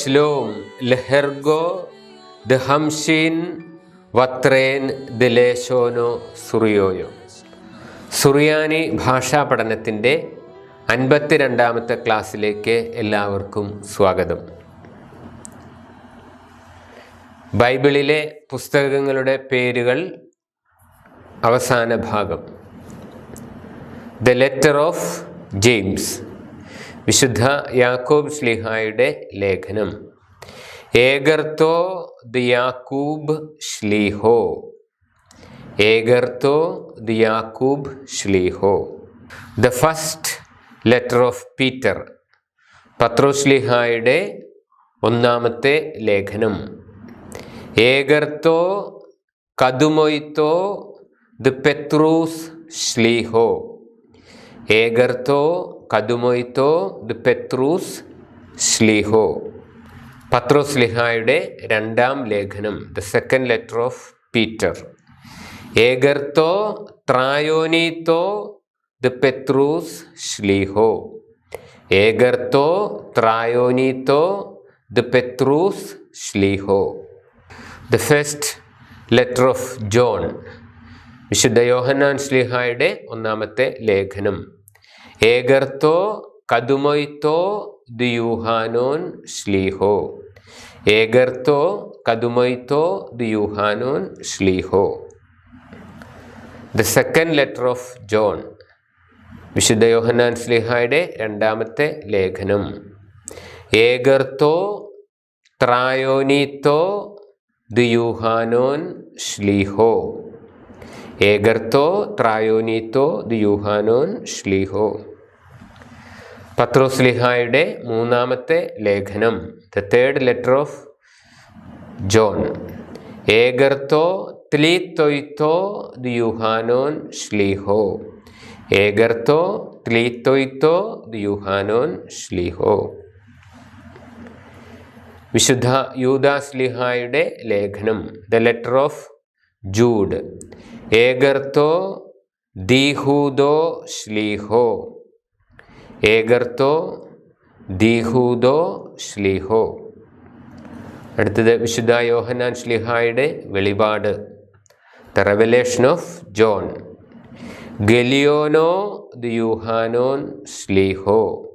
മഷ്ലൂം ലഹെർഗോ ദഹംഷീൻ വത്രേൻ ദിലേശോനോ സുറിയോയോ. സുറിയാനി ഭാഷാ പഠനത്തിന്റെ അൻപത്തിരണ്ടാമത്തെ ക്ലാസ്സിലേക്ക് എല്ലാവർക്കും സ്വാഗതം. ബൈബിളിലെ പുസ്തകങ്ങളുടെ പേരുകൾ അവസാന ഭാഗം. The letter of James. വിശുദ്ധ യാക്കോബ് ശ്ലീഹായുടെ ലേഖനം. ഏകർത്തോ ദിയാക്കൂബ് ശ്ലീഹോ ഏകർത്തോ ദിയാക്കൂബ് ശ്ലീഹോ the first letter of Peter. പത്രോശ്ലിഹായുടെ ഒന്നാമത്തെ ലേഖനം. ഏകർത്തോ കതുമൊയ്ത്തോ ദ പെത്രൂസ് ശ്ലീഹോ ഏഗർത്തോ കതുമൊയ്ത്തോ ദ് പെത്രൂസ് ശ്ലീഹോ പത്രോസ്ലിഹായുടെ രണ്ടാം ലേഖനം the second letter of Peter. ഏഗർത്തോ ത്രായോനീത്തോ ദ പെത്രൂസ് ശ്ലീഹോ ഏഗർത്തോ ത്രായോനീത്തോ ദ പെത്രൂസ് ശ്ലീഹോ the first letter of John വിശുദ്ധ യോഹന്നാൻ ശ്ലീഹായുടെ ഒന്നാമത്തെ ലേഖനം. ഏഗർത്തോ കതുമൊയ്ത്തോ ദുയൂഹാനോൻ ശ്ലീഹോ. ഏകർത്തോ കതുമൊയ്ത്തോ ദുയൂഹാനോൻ ശ്ലീഹോ. The second letter of John വിശുദ്ധ യോഹനാൻ ശ്ലീഹായുടെ രണ്ടാമത്തെ ലേഖനം. ഏകർത്തോ ത്രായോനീത്തോ ദുയൂഹാനോൻ ശ്ലീഹോ. ഏകർത്തോ ത്രായോനീത്തോ ദുയൂഹാനോൻ ശ്ലീഹോ. പത്രോസ്ലിഹായുടെ മൂന്നാമത്തെ ലേഖനം the third letter of John ഏഗർത്തോ ത്ലീത്തൊയ്ത്തോ ദുയൂഹാനോൻ ശ്ലീഹോ. ഏഗർത്തോ ത്ലീത്തൊയ്ത്തോ ദുയൂഹാനോൻ ശ്ലീഹോ. വിശുദ്ധ യൂദാസ്ലിഹായുടെ ലേഖനം ദ ലെറ്റർ ഓഫ് ജൂഡ് ഏഗർത്തോ ദീഹൂദോ ശ്ലീഹോ. ഏഗർത്തോ ദീഹൂദോ ശ്ലീഹോ. അടുത്തത് വിശുദ്ധ യോഹനാൻ ശ്ലീഹായുടെ വെളിപാട്. ദ റെവലേഷൻ ഓഫ് ജോൺ ഗലിയോനോ ദുയൂഹാനോൻ ശ്ലീഹോ.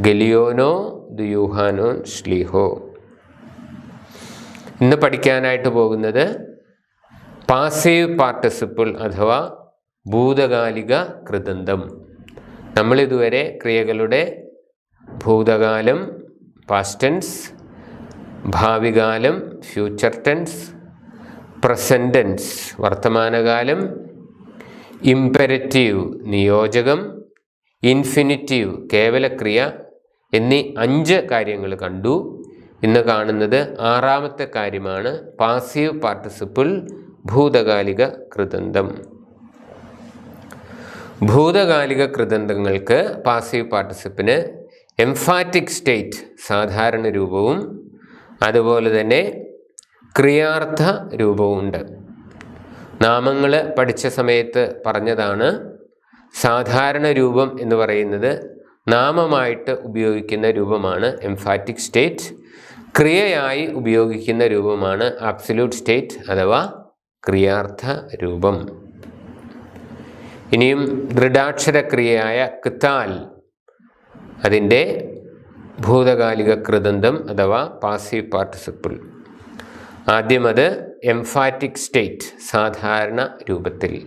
ഗലിയോനോ ദുയൂഹാനോൻ ശ്ലീഹോ. ഇന്ന് പഠിക്കാനായിട്ട് പോകുന്നത് പാസീവ് പാർട്ടിസിപ്പിൾ അഥവാ ഭൂതകാലിക കൃതന്തം നമ്മളിതുവരെ ക്രിയകളുടെ ഭൂതകാലം പാസ്റ്റ് ടെൻസ് ഭാവികാലം ഫ്യൂച്ചർ ടെൻസ് പ്രസന്റൻസ് വർത്തമാനകാലം ഇമ്പരറ്റീവ് നിയോജകം ഇൻഫിനിറ്റീവ് കേവലക്രിയ എന്നീ അഞ്ച് കാര്യങ്ങൾ കണ്ടു. ഇന്ന് കാണുന്നത് ആറാമത്തെ കാര്യമാണ് പാസീവ് പാർട്ടിസിപ്പിൾ ഭൂതകാലിക കൃതന്തം ഭൂതകാലിക കൃതന്തങ്ങൾക്ക് പാസീവ് പാർട്ടിസിപ്പിന് എംഫാറ്റിക് സ്റ്റേറ്റ് സാധാരണ രൂപവും അതുപോലെ തന്നെ ക്രിയാർത്ഥ രൂപവും ഉണ്ട്. നാമങ്ങൾ പഠിച്ച സമയത്ത് പറഞ്ഞതാണ് സാധാരണ രൂപം എന്ന് പറയുന്നത് നാമമായിട്ട് ഉപയോഗിക്കുന്ന രൂപമാണ് എംഫാറ്റിക് സ്റ്റേറ്റ് ക്രിയയായി ഉപയോഗിക്കുന്ന രൂപമാണ് അബ്സല്യൂട്ട് സ്റ്റേറ്റ് അഥവാ ക്രിയാർത്ഥ രൂപം. ഇനിയും ദൃഢാക്ഷരക്രിയയായ കിത്താൽ അതിന്റെ ഭൂതകാലിക കൃതന്തം അഥവാ പാസീവ് പാർട്ടിസിപ്പിൾ ആദ്യം അത് എംഫാറ്റിക് സ്റ്റേറ്റ് സാധാരണ രൂപത്തിൽ.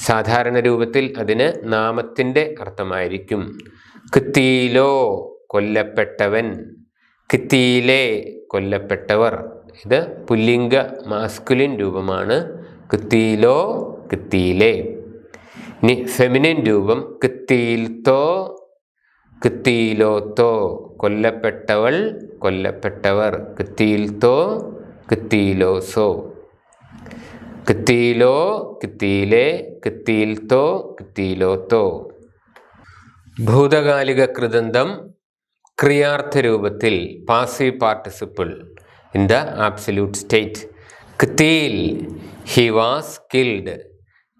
സാധാരണ രൂപത്തിൽ അതിന് നാമത്തിന്റെ അർത്ഥമായിരിക്കും. കിത്തീലോ കൊല്ലപ്പെട്ടവൻ കിത്തിയിലെ കൊല്ലപ്പെട്ടവർ. ഇത് പുല്ലിംഗ മാസ്കുലിൻ രൂപമാണ്. കിത്തീലോ കിത്തീലെ ഇനി ഫെമിനിൻ രൂപം കിത്തിയിൽത്തോ കിത്തിയിലോത്തോ കൊല്ലപ്പെട്ടവൾ കൊല്ലപ്പെട്ടവർ. കിത്തിയിൽത്തോ കിത്തിയിലോസോ കിത്തിയിലോ കിത്തിയിലെ കിത്തിയിൽത്തോ കിത്തിയിലോത്തോ ഭൂതകാലിക കൃതന്തം ക്രിയാർത്ഥ രൂപത്തിൽ passive participle in the absolute state. കിത്തിയിൽ he was killed.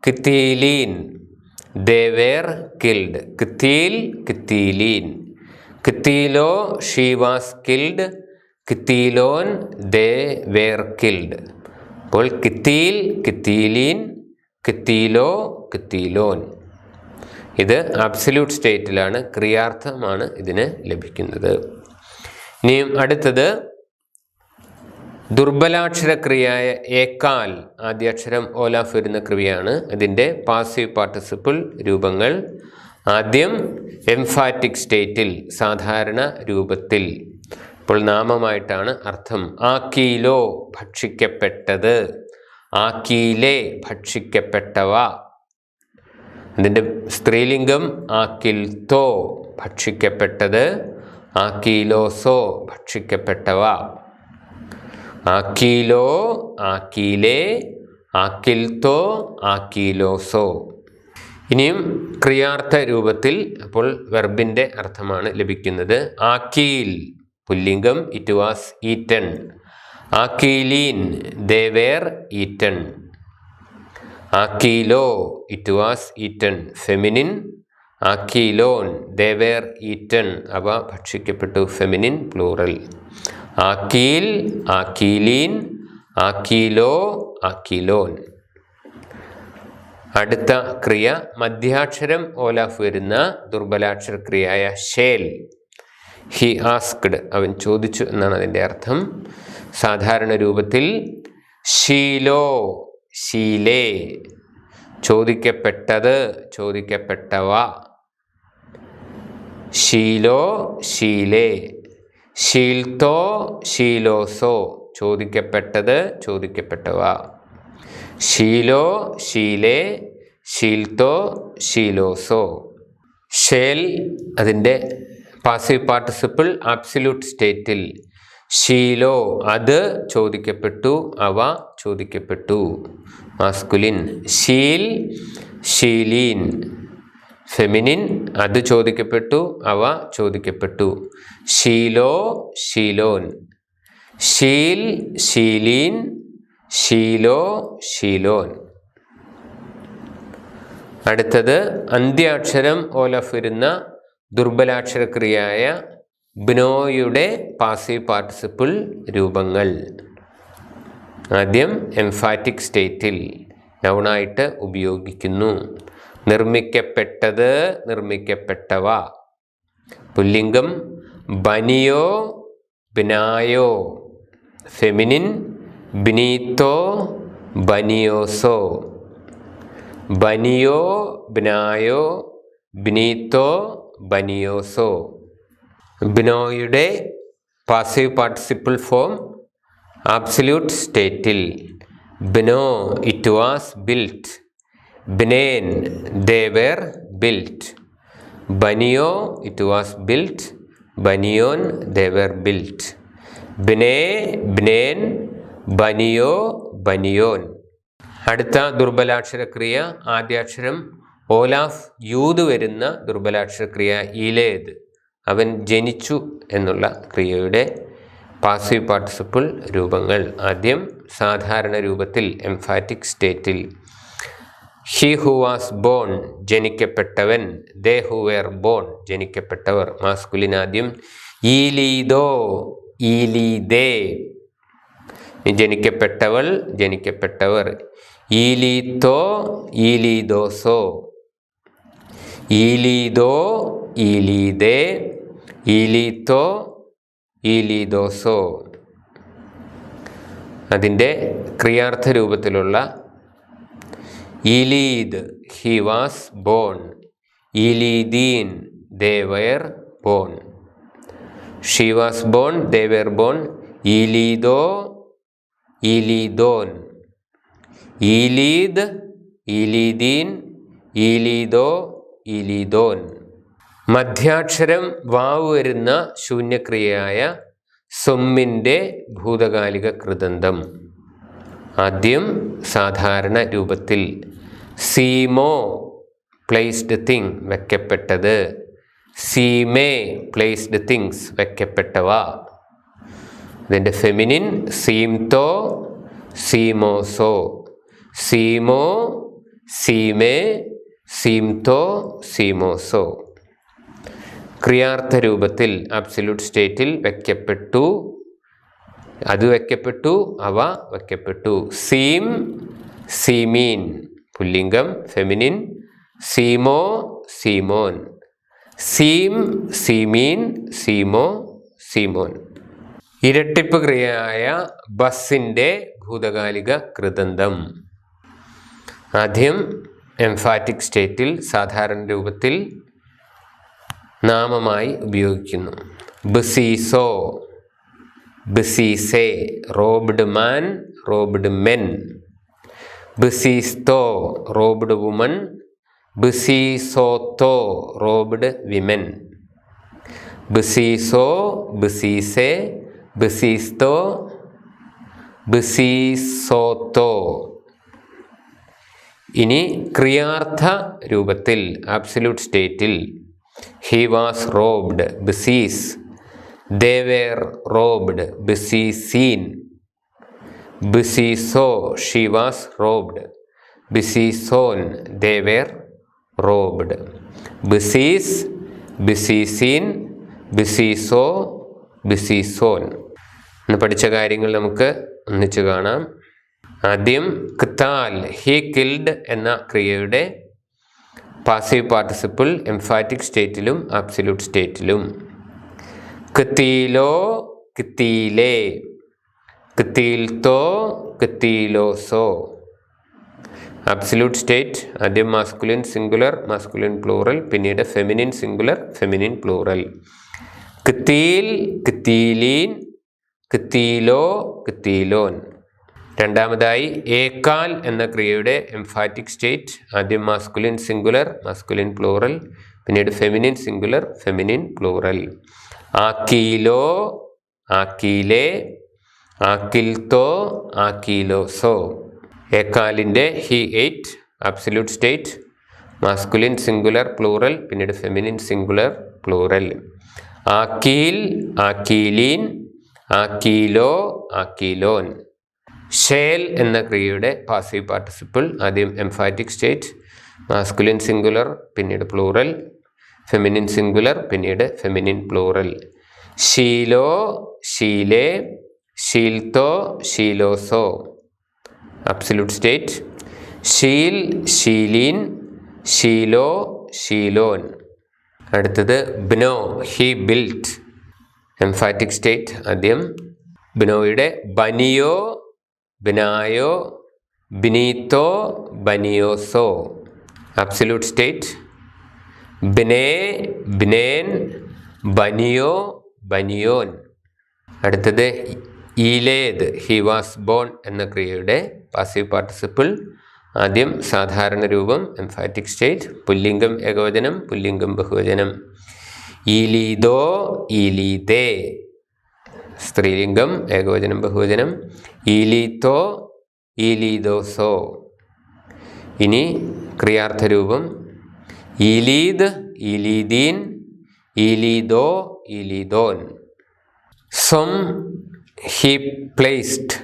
കിത്തീലീൻ ദേ വേർ കിൽഡ് കിത്തീൽ കിത്തീലീൻ കിത്തീലോ ഷീ വാസ് കിൽഡ് കിത്തീലോൻ ദേ വേർ കിൽഡ് അപ്പോൾ കിത്തീൽ കിത്തീലീൻ കിത്തീലോ കിത്തീലോൻ ഇത് അബ്സല്യൂട്ട് സ്റ്റേറ്റിലാണ് ക്രിയാർത്ഥമാണ് ഇതിന് ലഭിക്കുന്നത്. ഇനിയും അടുത്തത് ദുർബലാക്ഷരക്രിയയായ ഏക്കാൽ ആദ്യാക്ഷരം ഓലാഫ് വരുന്ന ക്രിയയാണ്. അതിന്റെ പാസീവ് പാർട്ടിസിപ്പിൾ രൂപങ്ങൾ. ആദ്യം എംഫാറ്റിക് സ്റ്റേറ്റിൽ സാധാരണ രൂപത്തിൽ. ഇപ്പോൾ നാമമായിട്ടാണ് അർത്ഥം. ആക്കീലോ ഭക്ഷിക്കപ്പെട്ടത്. ആക്കീലേ ഭക്ഷിക്കപ്പെട്ടവ. അതിന്റെ സ്ത്രീലിംഗം ആക്കിൽത്തോ ഭക്ഷിക്കപ്പെട്ടത്. ആക്കീലോസോ ഭക്ഷിക്കപ്പെട്ടവ. ആക്കീലോ ആക്കീലേ ആക്കിൽത്തോ ആക്കീലോസോ. ഇനിയും ക്രിയാർത്ഥ രൂപത്തിൽ അപ്പോൾ വെർബിന്റെ അർത്ഥമാണ് ലഭിക്കുന്നത്. ആക്കീൽ പുല്ലിംഗം ഇറ്റ് വാസ് ഈറ്റൺ ആക്കീലീൻ ദേ വേർ ഈറ്റൺ ആക്കീലോ ഇറ്റ് വാസ് ഈറ്റൺ ഫെമിനിൻ ആക്കീലോൻ ദേ വേർ ഈറ്റൺ അവ ഭക്ഷിക്കപ്പെട്ടു ഫെമിനിൻ പ്ലൂറൽ ആക്കീൽ ആക്കീലീൻ ആക്കീലോ ആക്കീലോൻ അടുത്ത ക്രിയ മധ്യാക്ഷരം ഓലാഫ് വരുന്ന ദുർബലാക്ഷര ക്രിയയായ ഷേൽ. ഹി ആസ്ക്ഡ് അവൻ ചോദിച്ചു എന്നാണ് അതിന്റെ അർത്ഥം. സാധാരണ രൂപത്തിൽ ഷീലോ ഷീലേ ചോദിക്കപ്പെട്ടത് ചോദിക്കപ്പെട്ടവ. ഷീലോ ശീലേ. ശീൽത്തോ ശീലോസോ ചോദിക്കപ്പെട്ടത് ചോദിക്കപ്പെട്ടവ. ശീലോ ശീലേ ശീൽത്തോ ശീലോസോ ഷേൽ അതിന്റെ പാസീവ് പാർട്ടിസിപ്പിൾ ആബ്സല്യൂട്ട് സ്റ്റേറ്റിൽ. ശീലോ അത് ചോദിക്കപ്പെട്ടു അവ ചോദിക്കപ്പെട്ടു. മാസ്കുലിൻ. ശീൽ ഷീലീൻ. ഫെമിനിൻ അത് ചോദിക്കപ്പെട്ടു അവ ചോദിക്കപ്പെട്ടു. ഷീലോ ഷീലോൻ ഷീൽ ഷീലീൻ ഷീലോ ഷീലോൻ അടുത്തത് അന്ത്യാക്ഷരം ഓലഫ് വരുന്ന ദുർബലാക്ഷരക്രിയയായ ബിനോയുടെ പാസീവ് പാർട്ടിസിപ്പിൾ രൂപങ്ങൾ. ആദ്യം എംഫാറ്റിക് സ്റ്റേറ്റിൽ നൗണായിട്ട് ഉപയോഗിക്കുന്നു. നിർമ്മിക്കപ്പെട്ടത് നിർമ്മിക്കപ്പെട്ടവ. പുല്ലിംഗം ബനിയോ ബിനായോ. ഫെമിനിൻ ബിനീത്തോ ബനിയോസോ. ബനിയോ ബിനായോ ബിനീത്തോ ബനിയോസോ. ബിനോയുടെ പാസീവ് പാർട്ടിസിപ്പിൾ ഫോം ആബ്സല്യൂട്ട് സ്റ്റേറ്റിൽ ബിനോ ഇറ്റ് വാസ് ബിൽറ്റ് ബിനേൻ ദേ വേർ ബിൽറ്റ് ബനിയോ ഇറ്റ് വാസ് ബിൽറ്റ് ബനിയോൻ ദേ വേർ ബിൽറ്റ് ബിനേ ബിനേൻ ബനിയോ ബനിയോൻ അടുത്ത ദുർബലാക്ഷരക്രിയ ആദ്യാക്ഷരം ഓലാഫ് യൂത് വരുന്ന ദുർബലാക്ഷരക്രിയ ഇലേത് അവൻ ജനിച്ചു എന്നുള്ള ക്രിയയുടെ പാസീവ് പാർട്ടിസിപ്പിൾ രൂപങ്ങൾ. ആദ്യം സാധാരണ രൂപത്തിൽ എംഫാറ്റിക് സ്റ്റേറ്റിൽ ഹി ഹു വാസ് ബോൺ ജനിക്കപ്പെട്ടവൻ ദേ ഹു വെയർ ബോൺ ജനിക്കപ്പെട്ടവർ. മാസ്കുലിൻ ആദ്യം. ഈലീദോ ഈലീദേ. ജനിക്കപ്പെട്ടവൾ ജനിക്കപ്പെട്ടവർ. ഈലീത്തോ ഈലീദോസോ. ഈലീദോ ഈലീദേ. ഈലീത്തോ ഈലീദോസോ. അതിന്റെ ക്രിയാർത്ഥ രൂപത്തിലുള്ള ഈലീദ് he was born ഇലീദീൻ they were born she was born they were born ഇലീദോ ഇലീദോൻ. ഇലീദ് ഇലീദീൻ ഇലീദോ ഇലീദോൻ. മധ്യാക്ഷരം വാവ് വരുന്ന ശൂന്യക്രിയയായ സൊമ്മിന്റെ ഭൂതകാലിക കൃതന്തം ആദ്യം സാധാരണ രൂപത്തിൽ സീമോ പ്ലേസ്ഡ് തിങ് വെക്കപ്പെട്ടത്. സീമേ പ്ലേസ്ഡ് തിങ്സ് വെക്കപ്പെട്ടവ. ഇതിന്റെ ഫെമിനിൻ സീംതോ സീമോസോ സീമോ സീമേ സീംതോ സീമോസോ ക്രിയാർത്ഥ രൂപത്തിൽ അബ്സല്യൂട്ട് സ്റ്റേറ്റിൽ വയ്ക്കപ്പെട്ടു അത് വയ്ക്കപ്പെട്ടു അവ വയ്ക്കപ്പെട്ടു സീം സീമീൻ പുല്ലിംഗം ഫെമിനിൻ സീമോ സീമോൻ. സീം സീമീൻ സീമോ സീമോൻ. ഇരട്ടിപ്പ് ക്രിയയായ ബസ്സിന്റെ ഭൂതകാലിക കൃതന്തം ആദ്യം എംഫാറ്റിക് സ്റ്റേറ്റിൽ സാധാരണ രൂപത്തിൽ നാമമായി ഉപയോഗിക്കുന്നു. ബസീസോ. ബസീസെ. Robbed man robbed men. ബസീസ്തോ robbed woman ബസീസോത്തോ റോബ്ഡ് വിമൻ. ബസീസോ ബസീസെ ബസീസ്തോ ബസീസോത്തോ. ഇനി ക്രിയാർത്ഥ രൂപത്തിൽ ആബ്സല്യൂട്ട് സ്റ്റേറ്റിൽ ഹി വാസ് റോബ്ഡ് ബിസീസ് ദേ വേർ റോബ്ഡ് ബിസീസീൻ. ബിസീസോ ഷി വാസ് റോബ്ഡ് ബിസീസോൻ ദേ വേർ റോബ്ഡ് ബിസീസ് ബിസീസീൻ ബിസീസോ ബിസീസോൻ എന്ന് പഠിച്ച കാര്യങ്ങൾ നമുക്ക് ഒന്നിച്ച് കാണാം. ആദ്യം കിത്താൽ ഹി കിൽഡ് എന്ന ക്രിയയുടെ പാസീവ് പാർട്ടിസിപ്പിൾ എംഫാറ്റിക് സ്റ്റേറ്റിലും ആബ്സല്യൂട്ട് സ്റ്റേറ്റിലും കിത്തീലോ കിത്തീലേ കിത്തീൽത്തോ കിത്തീലോസോ അബ്സല്യൂട്ട് സ്റ്റേറ്റ് ആദ്യം മാസ്കുലിൻ സിംഗുലർ മാസ്കുലിൻ പ്ലൂറൽ പിന്നീട് ഫെമിനിൻ സിംഗുലർ ഫെമിനിൻ പ്ലൂറൽ കിത്തീൽ കിത്തീലീൻ കിത്തീലോ കിത്തീലോൻ രണ്ടാമതായി ഏക്കാൽ എന്ന ക്രിയയുടെ എംഫാറ്റിക് സ്റ്റേറ്റ് ആദ്യം മാസ്കുലിൻ സിംഗുലർ മാസ്കുലിൻ പ്ലൂറൽ പിന്നീട് ഫെമിനിൻ സിംഗുലർ ഫെമിനിൻ പ്ലൂറൽ ആക്കിയിലോ ആക്കീലേ ആക്കിൽത്തോ ആക്കീലോസോ എക്കാലിന്റെ he ate absolute state masculine singular plural പിന്നീട് ഫെമിനിൻ സിംഗുലർ പ്ലൂറൽ. ആക്കീൽ ആക്കീലീൻ ആക്കീലോ ആക്കീലോൻ ഷേൽ എന്ന ക്രിയയുടെ പാസീവ് പാർട്ടിസിപ്പിൾ ആദ്യം എംഫാറ്റിക് സ്റ്റേറ്റ് മാസ്കുലിൻ സിംഗുലർ പിന്നീട് പ്ലൂറൽ ഫെമിനിൻ സിംഗുലർ പിന്നീട് ഫെമിനിൻ പ്ലൂറൽ. ഷീലോ ഷീലേ ഷീൽത്തോ ഷീലോസോ അബ്സല്യൂട്ട് സ്റ്റേറ്റ് ഷീൽ ഷീലീൻ ഷീലോ ഷീലോൻ. അടുത്തത് ബ്നോ ഹി ബിൽറ്റ്. എംഫാറ്റിക് സ്റ്റേറ്റ് ആദ്യം. ബിനോയുടെ ബനിയോ ബിനായോ ബിനീത്തോ ബനിയോസോ അബ്സല്യൂട്ട് സ്റ്റേറ്റ് ബിനേ ബിനേൻ ബനിയോ ബനിയോൻ. അടുത്തത് ഈലേത് ഹി വാസ് ബോൺ എന്ന ക്രിയയുടെ പാസീവ് പാർട്ടിസിപ്പിൾ ആദ്യം സാധാരണ രൂപം എംഫാറ്റിക് സ്റ്റേറ്റ് പുല്ലിംഗം ഏകവചനം പുല്ലിംഗം ബഹുവചനം. ഇലീതോ ഇലീതേ സ്ത്രീലിംഗം ഏകവചനം ബഹുവചനം. ഇലീത്തോ ഇലീദോസോ. ഇനി ക്രിയാർത്ഥരൂപം ഇലീദ് ഇലീദീൻ ഈലീദോ ഈലീദോൻ സ്വം ഹി പ്ലേസ്ഡ്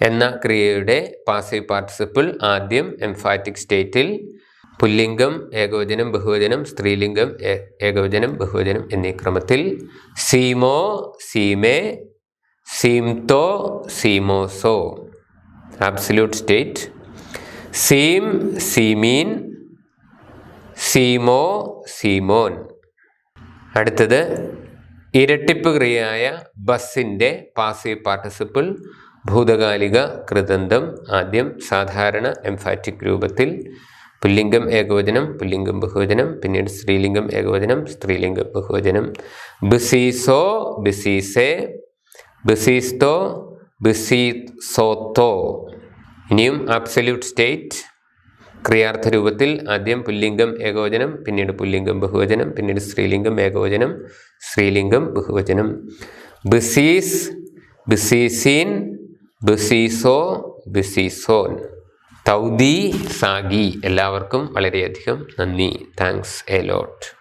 എന്ന ക്രിയയുടെ പാസീവ് പാർട്ടിസിപ്പിൾ ആദ്യം എംഫാറ്റിക് സ്റ്റേറ്റിൽ പുല്ലിംഗം ഏകവചനം ബഹുവചനം സ്ത്രീലിംഗം ഏകവചനം ബഹുവചനം എന്നീ ക്രമത്തിൽ സീമോ സീമേ സീംതോ സീമോസോ. ആബ്സല്യൂട്ട് സ്റ്റേറ്റ് സീം സീമീൻ സീമോ സീമോൻ. അടുത്തത് ഇരട്ടിപ്പ് ക്രിയയായ ബസ്സിന്റെ പാസീവ് പാർട്ടിസിപ്പിൾ ഭൂതകാലിക കൃതന്തം ആദ്യം സാധാരണ എംഫാറ്റിക് രൂപത്തിൽ പുല്ലിംഗം ഏകവചനം പുല്ലിംഗം ബഹുവചനം പിന്നീട് സ്ത്രീലിംഗം ഏകവചനം സ്ത്രീലിംഗം ബഹുവചനം. ബിസീസോ ബിസീസേ ബിസീസ്തോ ബിസീസോത്തോ ഇനിയും ആബ്സല്യൂട്ട് സ്റ്റേറ്റ് ക്രിയാർത്ഥ രൂപത്തിൽ ആദ്യം പുല്ലിംഗം ഏകവചനം പിന്നീട് പുല്ലിംഗം ബഹുവചനം പിന്നീട് സ്ത്രീലിംഗം ഏകവചനം സ്ത്രീലിംഗം ബഹുവചനം. ബിസീസ് ബിസീസീൻ ബിസീസോ ബിസീസോൻ. തൗദി സാഗി. എല്ലാവർക്കും വളരെയധികം നന്ദി. Thanks a lot.